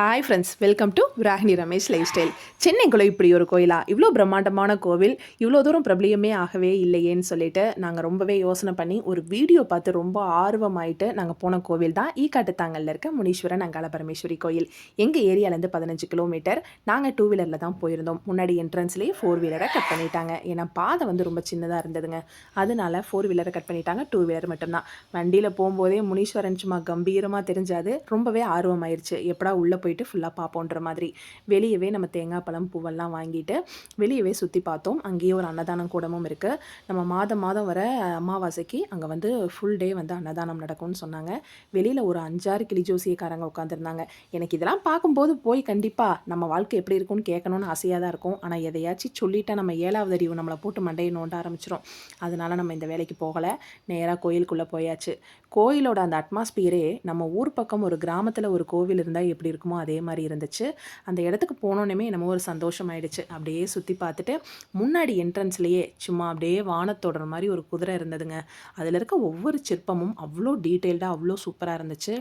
Hi friends welcome to Ragini Ramesh lifestyle சென்னைக்குள்ளே இப்படி ஒரு கோயிலா? இவ்வளோ பிரம்மாண்டமான கோவில் இவ்வளோ தூரம் பிரபலியமே ஆகவே இல்லையேன்னு சொல்லிட்டு நாங்கள் ரொம்பவே யோசனை பண்ணி ஒரு வீடியோ பார்த்து ரொம்ப ஆர்வமாயிட்டு நாங்கள் போன கோவில் தான் ஈக்காட்டுத்தாங்கல்ல இருக்க முனீஸ்வரன் அங்காள பரமேஸ்வரி கோயில். எங்கள் ஏரியாலேருந்து பதினஞ்சு கிலோமீட்டர் நாங்கள் டூ வீலரில் தான் போயிருந்தோம். முன்னாடி என்ட்ரன்ஸ்லேயே ஃபோர் வீலரை கட் பண்ணிட்டாங்க. ஏன்னா பாதை வந்து ரொம்ப சின்னதாக இருந்ததுங்க. அதனால ஃபோர் வீலரை கட் பண்ணிட்டாங்க. டூ வீலர் மட்டும்தான். வண்டியில் போகும்போதே முனீஸ்வரன் சும்மா கம்பீரமாக தெரிஞ்சாது. ரொம்பவே ஆர்வமாயிருச்சு. எப்படா உள்ளே போய் போயிட்டு ஃபுல்லாக பார்ப்போன்ற மாதிரி. வெளியவே நம்ம தேங்காய் பழம் பூவெல்லாம் வாங்கிட்டு வெளியவே சுற்றி பார்த்தோம். அங்கேயே ஒரு அன்னதானம் கூடமும் இருக்குது நம்ம மாதம் மாதம் வர அமாவாசைக்கு அங்கே வந்து ஃபுல் டே வந்து அன்னதானம் நடக்கும்னு சொன்னாங்க. வெளியில் ஒரு அஞ்சாறு கிளி ஜோசியக்காரங்க உட்காந்துருந்தாங்க எனக்கு இதெல்லாம் பார்க்கும்போது போய் கண்டிப்பாக நம்ம வாழ்க்கை எப்படி இருக்கும்னு கேட்கணும்னு ஆசையாக தான் இருக்கும். ஆனால் எதையாச்சும் சொல்லிட்டா நம்ம ஏழாவது அறிவு நம்மளை போட்டு மண்டையை நோண்ட ஆரம்பிச்சிடும் அதனால நம்ம இந்த வேலைக்கு போகலை. நேராக கோயிலுக்குள்ளே போயாச்சு. கோயிலோட அந்த அட்மாஸ்பியரே நம்ம ஊர் பக்கம் ஒரு கிராமத்தில் ஒரு கோவில் இருந்தால் எப்படி இருக்கும் அதே மாதிரி இருந்துச்சு. அந்த இடத்துக்கு போனோன்னே என்னமோ ஒரு சந்தோஷம் ஆயிடுச்சு அப்படியே சுற்றி பார்த்துட்டு முன்னாடி என்ட்ரன்ஸ்லேயே சும்மா அப்படியே வானத்தோடுற மாதிரி ஒரு குதிரை இருந்ததுங்க. அதில் இருக்க ஒவ்வொரு சிற்பமும் அவ்வளோ டீட்டெயில்டாக அவ்வளோ சூப்பராக இருந்துச்சு.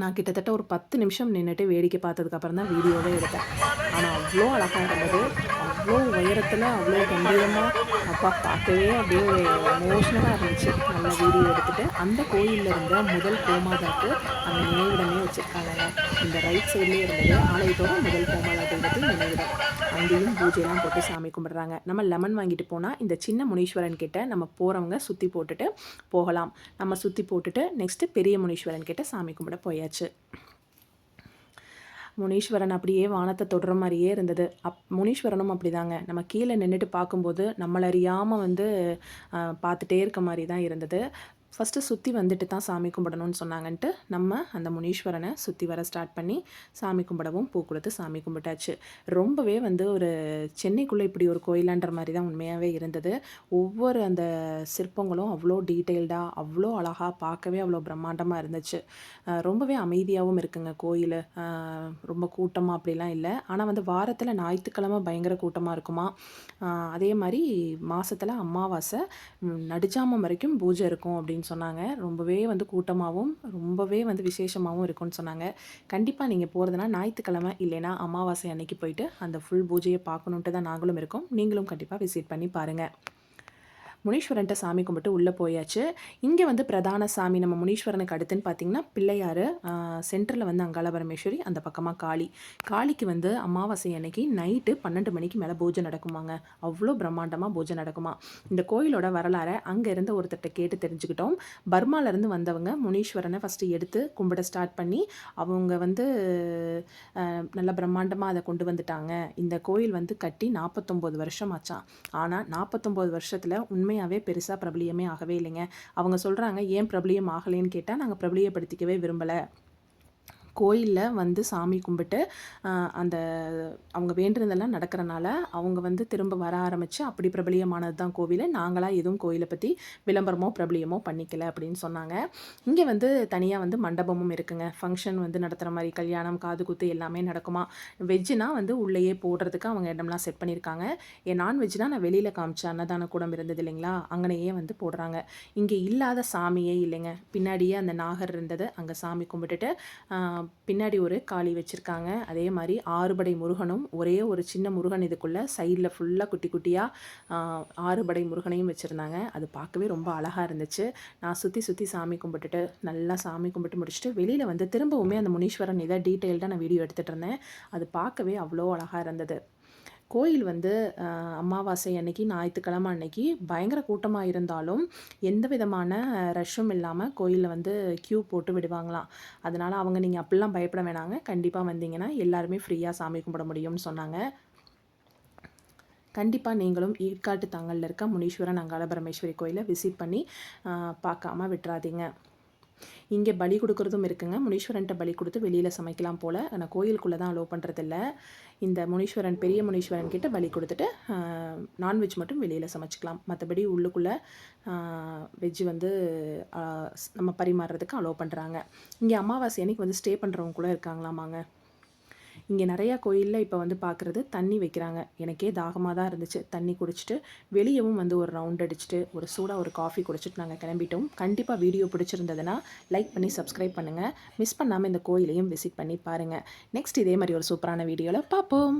நான் கிட்டத்தட்ட ஒரு பத்து நிமிஷம் நின்றுட்டு வேடிக்கை பார்த்ததுக்கப்புறம் தான் வீடியோவே எடுத்தேன். ஆனால் அவ்வளோ அழகாக இருந்தது. அவ்வளோ உயரத்தில் அவ்வளோ கம்பீரமாக அப்பா பார்க்கவே அப்படியே ஒரு எமோஷ்னலாக இருந்துச்சு. நல்ல வீடியோ எடுத்துகிட்டு அந்த கோயிலில் இருந்த முதல் கோமாதாக்கு அந்த நினைவிடமே வச்சுருக்காங்க. இந்த ரைட் சைட்லேயே இருந்தது. ஆலயத்தோட முதல் கோமாதாக்குன்றது நினைவிடம். அங்கேயும் பூஜைலாம் போட்டு சாமி கும்பிட்றாங்க. நம்ம லெமன் வாங்கிட்டு போனால் இந்த சின்ன முனீஸ்வரன் கிட்ட நம்ம போகிறவங்க சுற்றி போட்டுட்டு போகலாம். நம்ம சுற்றி போட்டுட்டு நெக்ஸ்ட்டு பெரிய முனீஸ்வரன் கிட்ட சாமி கும்பிட போயாச்சு. முனீஸ்வரன் அப்படியே வானத்தை தொடுற மாதிரியே இருந்தது. அப் முனீஸ்வரனும் அப்படிதாங்க. நம்ம கீழே நின்றுட்டு பார்க்கும்போது நம்மளறியாமல் வந்து பார்த்துட்டே இருக்க மாதிரி தான் இருந்தது. ஃபஸ்ட்டு சுற்றி வந்துட்டு தான் சாமி கும்பிடணும்னு சொன்னாங்கன்ட்டு நம்ம அந்த முனீஸ்வரனை சுற்றி வர ஸ்டார்ட் பண்ணி சாமி கும்பிடவும் பூ கொடுத்து சாமி கும்பிட்டாச்சு. ரொம்பவே வந்து ஒரு சென்னைக்குள்ளே இப்படி ஒரு கோயிலான்ற மாதிரி தான் உண்மையாகவே இருந்தது. ஒவ்வொரு அந்த சிற்பங்களும் அவ்வளோ டீட்டெயில்டாக அவ்வளோ அழகாக பார்க்கவே அவ்வளோ பிரம்மாண்டமாக இருந்துச்சு. ரொம்பவே அமைதியாகவும் இருக்குங்க கோயில். ரொம்ப கூட்டமாக அப்படிலாம் இல்லை. ஆனால் வந்து வாரத்தில் ஞாயிற்றுக்கிழமை பயங்கர கூட்டமாக இருக்குமா? அதே மாதிரி மாதத்தில் அமாவாசை நடுஜாமம் வரைக்கும் பூஜை இருக்கும் அப்படின்னு சொன்னாங்க. ரொம்பவே வந்து கூட்டமாகவும் ரொம்பவே வந்து விசேஷமாகவும் இருக்கும்னு சொன்னாங்க. கண்டிப்பாக நீங்கள் போகிறதுனா ஞாயிற்றுக்கிழமை இல்லைன்னா அமாவாசை அன்னைக்கு போயிட்டு அந்த ஃபுல் பூஜையை பார்க்கணுன்ட்டு தான் நாங்களும் இருக்கோம். நீங்களும் கண்டிப்பாக விசிட் பண்ணி பாருங்கள் முனீஸ்வரன்ட்ட சாமி கும்பிட்டு உள்ளே போயாச்சு. இங்கே வந்து பிரதான சாமி நம்ம முனீஸ்வரனுக்கு அடுத்துன்னு பார்த்தீங்கன்னா பிள்ளையார் சென்டரில் வந்து அங்காள பரமேஸ்வரி அந்த பக்கமாக காளி. காளிக்கு வந்து அமாவாசை அன்னைக்கு நைட்டு பன்னெண்டு மணிக்கு மேலே பூஜை நடக்குமாங்க. அவ்வளோ பிரம்மாண்டமாக பூஜை நடக்குமா. இந்த கோயிலோட வரலாறை அங்கே இருந்த ஒருத்தர்கிட்ட கேட்டு தெரிஞ்சுக்கிட்டோம். பர்மாலேருந்து வந்தவங்க முனீஸ்வரனை ஃபஸ்ட்டு எடுத்து கும்பிட ஸ்டார்ட் பண்ணி அவங்க வந்து நல்ல பிரம்மாண்டமாக அதை கொண்டு வந்துட்டாங்க. இந்த கோயில் வந்து கட்டி நாற்பத்தொம்போது வருஷம் ஆச்சாம். ஆனால் நாற்பத்தொம்போது வருஷத்தில் உண்மையாகவே பெருசாக பிரபலியமே ஆகவே இல்லைங்க. அவங்க சொல்கிறாங்க ஏன் பிரபலியம் ஆகலைன்னு கேட்டால் நாங்கள் பிரபலியப்படுத்திக்கவே விரும்பலை. கோயிலில் வந்து சாமி கும்பிட்டு அந்த அவங்க வேண்டுனதெல்லாம் நடக்கிறனால அவங்க வந்து திரும்ப வர ஆரம்பித்து அப்படி பிரபலியமானது தான் கோவில். நாங்களாக எதுவும் கோயிலை பற்றி விளம்பரமோ பிரபலியமோ பண்ணிக்கல அப்படின்னு சொன்னாங்க. இங்கே வந்து தனியாக வந்து மண்டபமும் இருக்குங்க. ஃபங்க்ஷன் வந்து நடத்துகிற மாதிரி கல்யாணம் காது குத்து எல்லாமே நடக்குமா? வெஜ்ஜுனா வந்து உள்ளேயே போடுறதுக்கு அவங்க இடம்லாம் செட் பண்ணியிருக்காங்க. ஏன் நான்வெஜ்னா நான் வெளியில் காமிச்ச அன்னதான கூடம் இருந்தது இல்லைங்களா? அங்கனையே வந்து போடுறாங்க. இங்கே இல்லாத சாமியே இல்லைங்க. பின்னாடியே அந்த நாகர் இருந்தது. அங்கே சாமி கும்பிட்டுட்டு பின்னாடி ஒரு காளி வச்சுருக்காங்க. அதே மாதிரி ஆறுபடை முருகனும் ஒரே ஒரு சின்ன முருகன் இதுக்குள்ளே சைடில் ஃபுல்லாக குட்டி குட்டியாக ஆறுபடை முருகனையும் வச்சுருந்தாங்க. அது பார்க்கவே ரொம்ப அழகாக இருந்துச்சு. நான் சுற்றி சுற்றி சாமி கும்பிட்டுட்டு நல்லா சாமி கும்பிட்டு முடிச்சுட்டு வெளியில் வந்து திரும்பவுமே அந்த முனீஸ்வரன் இதை டீட்டெயில்டாக நான் வீடியோ எடுத்துகிட்டு இருந்தேன். அது பார்க்கவே அவ்வளோ அழகாக இருந்தது. கோயில் வந்து அமாவாசை அன்னைக்கு ஞாயிற்றுக்கிழமை அன்னைக்கு பயங்கர கூட்டமாக இருந்தாலும் எந்த விதமான ரஷ்ஷும் இல்லாமல் கோயிலில் வந்து க்யூ போட்டு விடுவாங்களாம். அதனால் அவங்க நீங்கள் அப்படிலாம் பயப்பட வேணாங்க. கண்டிப்பாக வந்தீங்கன்னா எல்லாருமே ஃப்ரீயாக சாமி கும்பிட முடியும்னு சொன்னாங்க. கண்டிப்பாக நீங்களும் ஈர்க்காட்டு தாங்கல்ல இருக்க முனீஸ்வரன் அங்காள பரமேஸ்வரி கோயிலை விசிட் பண்ணி பார்க்காம விட்டுறாதீங்க. இங்கே பலி கொடுக்குறதும் இருக்குங்க. முனீஸ்வரன்ட்ட பலி கொடுத்து வெளியில் சமைக்கலாம் போல். ஆனால் கோயிலுக்குள்ளே தான் அலோவ் பண்ணுறதில்ல இந்த முனீஸ்வரன் பெரிய முனீஸ்வரன் கிட்ட பலி கொடுத்துட்டு நான்வெஜ் மட்டும் வெளியில் சமைச்சிக்கலாம். மற்றபடி உள்ளுக்குள்ளே வெஜ் வந்து நம்ம பரிமாறுறதுக்கு அலோவ் பண்ணுறாங்க இங்கே அமாவாசை அன்னைக்கு வந்து ஸ்டே பண்ணுறவங்க கூட இருக்காங்களாமாங்க. இங்கே நிறையா கோயிலில் இப்போ வந்து பார்க்குறது தண்ணி வைக்கிறாங்க. எனக்கே தாகமாக தான் இருந்துச்சு. தண்ணி குடிச்சிட்டு வெளியவும் வந்து ஒரு ரவுண்ட் அடிச்சுட்டு ஒரு சூடாக ஒரு காஃபி குடிச்சிட்டு நாங்கள் கிளம்பிட்டோம். கண்டிப்பாக வீடியோ பிடிச்சிருந்ததுன்னா லைக் பண்ணி சப்ஸ்கிரைப் பண்ணுங்கள் மிஸ் பண்ணாமல் இந்த கோயிலையும் விசிட் பண்ணி பாருங்கள் நெக்ஸ்ட் இதே மாதிரி ஒரு சூப்பரான வீடியோவில் பார்ப்போம்